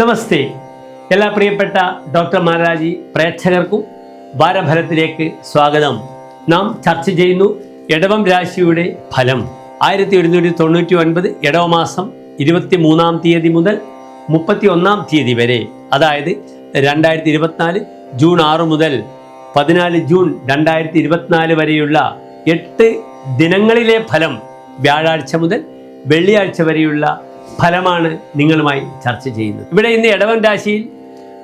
നമസ്തേ. എല്ലാ പ്രിയപ്പെട്ട ഡോക്ടർ മാരാജി പ്രേക്ഷകർക്കും വാരഫലത്തിലേക്ക് സ്വാഗതം. നാം ചർച്ച ചെയ്യുന്നു ഇടവം രാശിയുടെ ഫലം. ആയിരത്തി ഒരുന്നൂറ്റി തൊണ്ണൂറ്റി ഒൻപത് എടവമാസം ഇരുപത്തി മൂന്നാം തീയതി മുതൽ മുപ്പത്തി ഒന്നാം തീയതി വരെ അതായത് രണ്ടായിരത്തി ഇരുപത്തിനാല് ജൂൺ ആറ് മുതൽ പതിനാല് ജൂൺ രണ്ടായിരത്തി ഇരുപത്തിനാല് വരെയുള്ള എട്ട് ദിനങ്ങളിലെ ഫലം വ്യാഴാഴ്ച മുതൽ വെള്ളിയാഴ്ച വരെയുള്ള ഫലമാണ് നിങ്ങളുമായി ചർച്ച ചെയ്യുന്നത്. ഇവിടെ ഇന്ന് ഇടവൻ രാശിയിൽ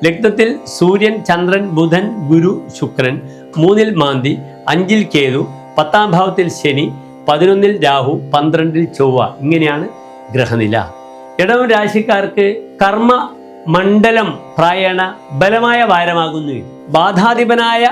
ലഗ്നത്തിൽ സൂര്യൻ ചന്ദ്രൻ ബുധൻ ഗുരു ശുക്രൻ മൂന്നിൽ മാന്തി അഞ്ചിൽ കേതു പത്താം ഭാവത്തിൽ ശനി പതിനൊന്നിൽ രാഹു പന്ത്രണ്ടിൽ ചൊവ്വ. ഇങ്ങനെയാണ് ഗ്രഹനില. ഇടവൻ രാശിക്കാർക്ക് കർമ്മ മണ്ഡലം പ്രായണ ബലമായ വാരമാകുന്നു. ബാധാധിപനായ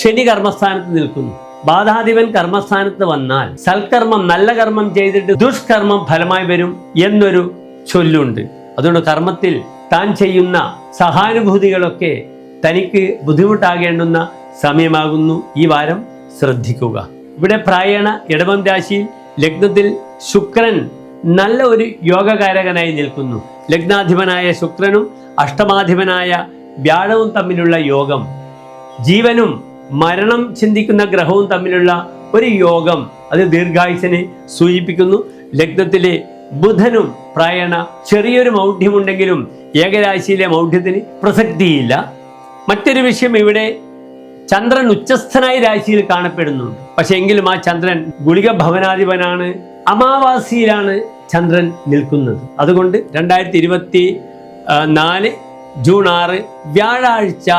ശനി കർമ്മസ്ഥാനത്ത് നിൽക്കുന്നു. ബാധാധിപൻ കർമ്മസ്ഥാനത്ത് വന്നാൽ സൽക്കർമ്മം നല്ല കർമ്മം ചെയ്തിട്ട് ദുഷ്കർമ്മം ഫലമായി വരും എന്നൊരു ചൊല്ലുണ്ട്. അതുകൊണ്ട് കർമ്മത്തിൽ താൻ ചെയ്യുന്ന സഹാനുഭൂതികളൊക്കെ തനിക്ക് ബുദ്ധിമുട്ടാകേണ്ടുന്ന സമയമാകുന്നു. ഈ വാരം ശ്രദ്ധിക്കുക. ഇവിടെ പ്രായണ ഇടവം രാശിയിൽ ലഗ്നത്തിൽ ശുക്രൻ നല്ല ഒരു യോഗകാരകനായി നിൽക്കുന്നു. ലഗ്നാധിപനായ ശുക്രനും അഷ്ടമാധിപനായ വ്യാഴവും തമ്മിലുള്ള യോഗം ജീവനും മരണം ചിന്തിക്കുന്ന ഗ്രഹവും തമ്മിലുള്ള ഒരു യോഗം അത് ദീർഘായുസിനെ സൂചിപ്പിക്കുന്നു. ലഗ്നത്തിലെ ബുധനും പ്രായണ ചെറിയൊരു മൗഢ്യമുണ്ടെങ്കിലും ഏകരാശിയിലെ മൗഢ്യത്തിന് പ്രസക്തിയില്ല. മറ്റൊരു വിഷയം ഇവിടെ ചന്ദ്രൻ ഉച്ചസ്ഥനായ രാശിയിൽ കാണപ്പെടുന്നുണ്ട്. പക്ഷെ എങ്കിലും ആ ചന്ദ്രൻ ഗുളിക ഭവനാധിപനാണ്. അമാവാസിയിലാണ് ചന്ദ്രൻ നിൽക്കുന്നത്. അതുകൊണ്ട് രണ്ടായിരത്തി ഇരുപത്തി നാല് ജൂൺ ആറ് വ്യാഴാഴ്ച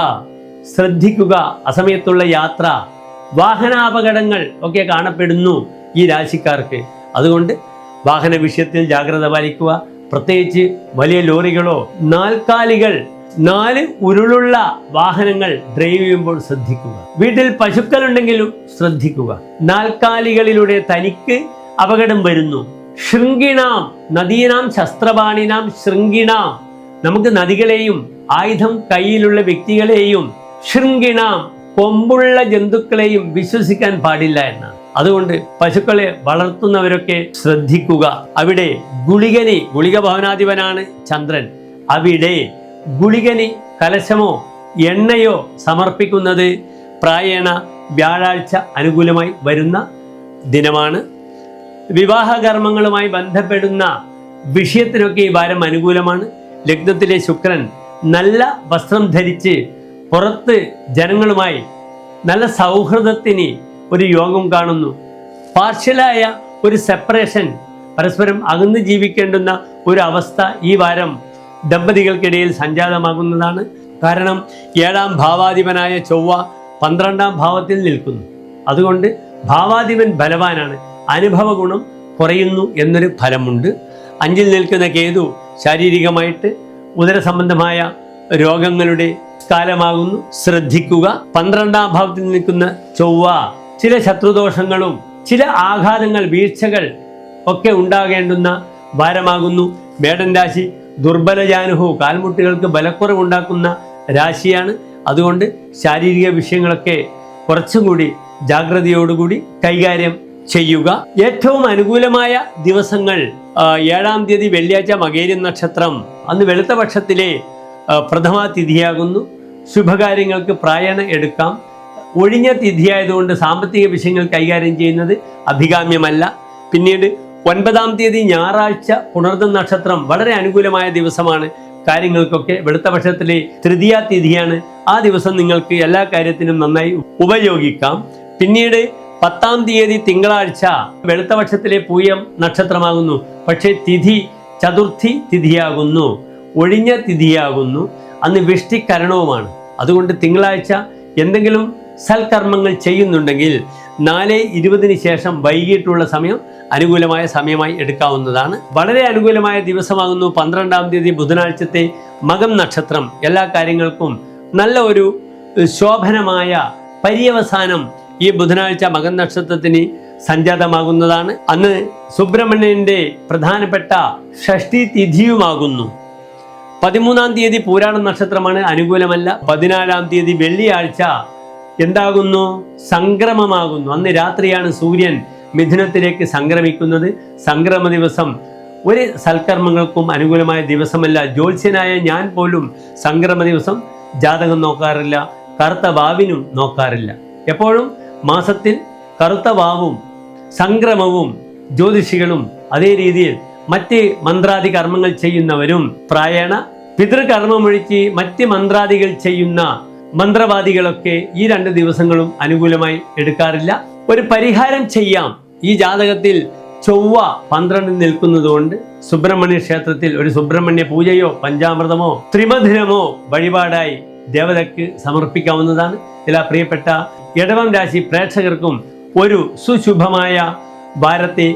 ശ്രദ്ധിക്കുക. അസമയത്തുള്ള യാത്ര വാഹനാപകടങ്ങൾ ഒക്കെ കാണപ്പെടുന്നു ഈ രാശിക്കാർക്ക്. അതുകൊണ്ട് വാഹന വിഷയത്തിൽ ജാഗ്രത പാലിക്കുക. പ്രത്യേകിച്ച് വലിയ ലോറികളോ നാൽക്കാലികൾ നാല് ഉരുളുള്ള വാഹനങ്ങൾ ഡ്രൈവ് ചെയ്യുമ്പോൾ ശ്രദ്ധിക്കുക. വീട്ടിൽ പശുക്കളുണ്ടെങ്കിലും ശ്രദ്ധിക്കുക. നാൽക്കാലികളിലൂടെ തനിക്ക് അപകടം വരുന്നു. ശൃംഗിണാം നദീനാം ശസ്ത്രപാണിനാം ശൃംഗിണാം. നമുക്ക് നദികളെയും ആയുധം കയ്യിലുള്ള വ്യക്തികളെയും ശൃംഗിണാം കൊമ്പുള്ള ജന്തുക്കളെയും വിശ്വസിക്കാൻ പാടില്ല എന്ന്. അതുകൊണ്ട് പശുക്കളെ വളർത്തുന്നവരൊക്കെ ശ്രദ്ധിക്കുക. അവിടെ ഗുളികനി ഗുളിക ഭവനാധിപനാണ് ചന്ദ്രൻ. അവിടെ ഗുളികനി കലശമോ എണ്ണയോ സമർപ്പിക്കുന്നത് പ്രായണ വ്യാഴാഴ്ച അനുകൂലമായി വരുന്ന ദിനമാണ്. വിവാഹ കർമ്മങ്ങളുമായി ബന്ധപ്പെടുന്ന വിഷയത്തിനൊക്കെ ഈ വാരം അനുകൂലമാണ്. ലഗ്നത്തിലെ ശുക്രൻ നല്ല വസ്ത്രം ധരിച്ച് പുറത്ത് ജനങ്ങളുമായി നല്ല സൗഹൃദത്തിന് ഒരു യോഗം കാണുന്നു. പാർഷ്യലായ ഒരു സെപ്പറേഷൻ പരസ്പരം അകന്ന് ജീവിക്കേണ്ടുന്ന ഒരു അവസ്ഥ ഈ വാരം ദമ്പതികൾക്കിടയിൽ സംജാതമാകുന്നതാണ്. കാരണം ഏഴാം ഭാവാധിപനായ ചൊവ്വ പന്ത്രണ്ടാം ഭാവത്തിൽ നിൽക്കുന്നു. അതുകൊണ്ട് ഭാവാധിപൻ ബലവാനാണ്. അനുഭവ ഗുണം കുറയുന്നു എന്നൊരു ഫലമുണ്ട്. അഞ്ചിൽ നിൽക്കുന്ന കേതു ശാരീരികമായിട്ട് ഉദര സംബന്ധമായ രോഗങ്ങളുടെ കാലമാകുന്നു. ശ്രദ്ധിക്കുക. പന്ത്രണ്ടാം ഭാവത്തിൽ നിൽക്കുന്ന ചൊവ്വ ചില ശത്രുദോഷങ്ങളും ചില ആഘാതങ്ങൾ വീഴ്ചകൾ ഒക്കെ ഉണ്ടാകേണ്ടുന്ന ഭാരമാകുന്നു മേടൻ രാശി ദുർബല ജാനുഹു കാൽമുട്ടുകൾക്ക് ബലക്കുറവുണ്ടാക്കുന്ന രാശിയാണ്. അതുകൊണ്ട് ശാരീരിക വിഷയങ്ങളൊക്കെ കുറച്ചും കൂടി ജാഗ്രതയോടുകൂടി കൈകാര്യം ചെയ്യുക. ഏറ്റവും അനുകൂലമായ ദിവസങ്ങൾ ഏഴാം തീയതി വെള്ളിയാഴ്ച മകേരി നക്ഷത്രം. അന്ന് വെളുത്ത പക്ഷത്തിലെ പ്രഥമ തിഥിയാകുന്നു. ശുഭകാര്യങ്ങൾക്ക് പ്രായണ എടുക്കാം. ഒഴിഞ്ഞ തിഥിയായതുകൊണ്ട് സാമ്പത്തിക വിഷയങ്ങൾ കൈകാര്യം ചെയ്യുന്നത് അഭികാമ്യമല്ല. പിന്നീട് ഒൻപതാം തീയതി ഞായറാഴ്ച പുണർദ നക്ഷത്രം വളരെ അനുകൂലമായ ദിവസമാണ്. കാര്യങ്ങൾക്കൊക്കെ വെളുത്ത പക്ഷത്തിലെ തൃതീയ തിഥിയാണ്. ആ ദിവസം നിങ്ങൾക്ക് എല്ലാ കാര്യത്തിനും നന്നായി ഉപയോഗിക്കാം. പിന്നീട് പത്താം തീയതി തിങ്കളാഴ്ച വെളുത്ത പക്ഷത്തിലെ പൂയം നക്ഷത്രമാകുന്നു. പക്ഷേ തിഥി ചതുർത്ഥി തിഥിയാകുന്നു. ഒഴിഞ്ഞ തിഥിയാകുന്നു. അന്ന് വിഷ്ടിക്കരണവുമാണ്. അതുകൊണ്ട് തിങ്കളാഴ്ച എന്തെങ്കിലും സൽക്കർമ്മങ്ങൾ ചെയ്യുന്നുണ്ടെങ്കിൽ നാല് ഇരുപതിന് ശേഷം വൈകിട്ടുള്ള സമയം അനുകൂലമായ സമയമായി എടുക്കാവുന്നതാണ്. വളരെ അനുകൂലമായ ദിവസമാകുന്നു. പന്ത്രണ്ടാം തീയതി ബുധനാഴ്ചത്തെ മകം നക്ഷത്രം. എല്ലാ കാര്യങ്ങൾക്കും നല്ല ഒരു ശോഭനമായ പര്യവസാനം ഈ ബുധനാഴ്ച മകം നക്ഷത്രത്തിന് സംജാതമാകുന്നതാണ്. അന്ന് സുബ്രഹ്മണ്യന്റെ പ്രധാനപ്പെട്ട ഷഷ്ടി തിഥിയുമാകുന്നു. പതിമൂന്നാം തീയതി പൂരാണ നക്ഷത്രമാണ് അനുകൂലമല്ല. പതിനാലാം തീയതി വെള്ളിയാഴ്ച എന്താകുന്നു? സംക്രമമാകുന്നു. അന്ന് രാത്രിയാണ് സൂര്യൻ മിഥുനത്തിലേക്ക് സംക്രമിക്കുന്നത്. സംക്രമ ദിവസം ഒരു സൽക്കർമ്മങ്ങൾക്കും അനുകൂലമായ ദിവസമല്ല. ജ്യോത്സ്യനായ ഞാൻ പോലും സംക്രമ ദിവസം ജാതകം നോക്കാറില്ല. കറുത്ത വാവിനും നോക്കാറില്ല. എപ്പോഴും മാസത്തിൽ കറുത്ത വാവും സംക്രമവും ജ്യോതിഷികളും അതേ രീതിയിൽ മറ്റ് മന്ത്രാദി കർമ്മങ്ങൾ ചെയ്യുന്നവരും പ്രായണ പിതൃകർമ്മമൊഴിച്ച് മറ്റ് മന്ത്രാദികൾ ചെയ്യുന്ന മന്ത്രവാദികളൊക്കെ ഈ രണ്ട് ദിവസങ്ങളും അനുകൂലമായി എടുക്കാറില്ല. ഒരു പരിഹാരം ചെയ്യാം. ഈ ജാതകത്തിൽ ചൊവ്വ പന്ത്രണ്ടിൽ നിൽക്കുന്നതുകൊണ്ട് സുബ്രഹ്മണ്യ ക്ഷേത്രത്തിൽ ഒരു സുബ്രഹ്മണ്യ പൂജയോ പഞ്ചാമൃതമോ ത്രിമധുരമോ വഴിപാടായി ദേവതയ്ക്ക് സമർപ്പിക്കാവുന്നതാണ്. ചില പ്രിയപ്പെട്ട ഇടവം രാശി പ്രേക്ഷകർക്കും ഒരു സുശുഭമായ വാരത്തെ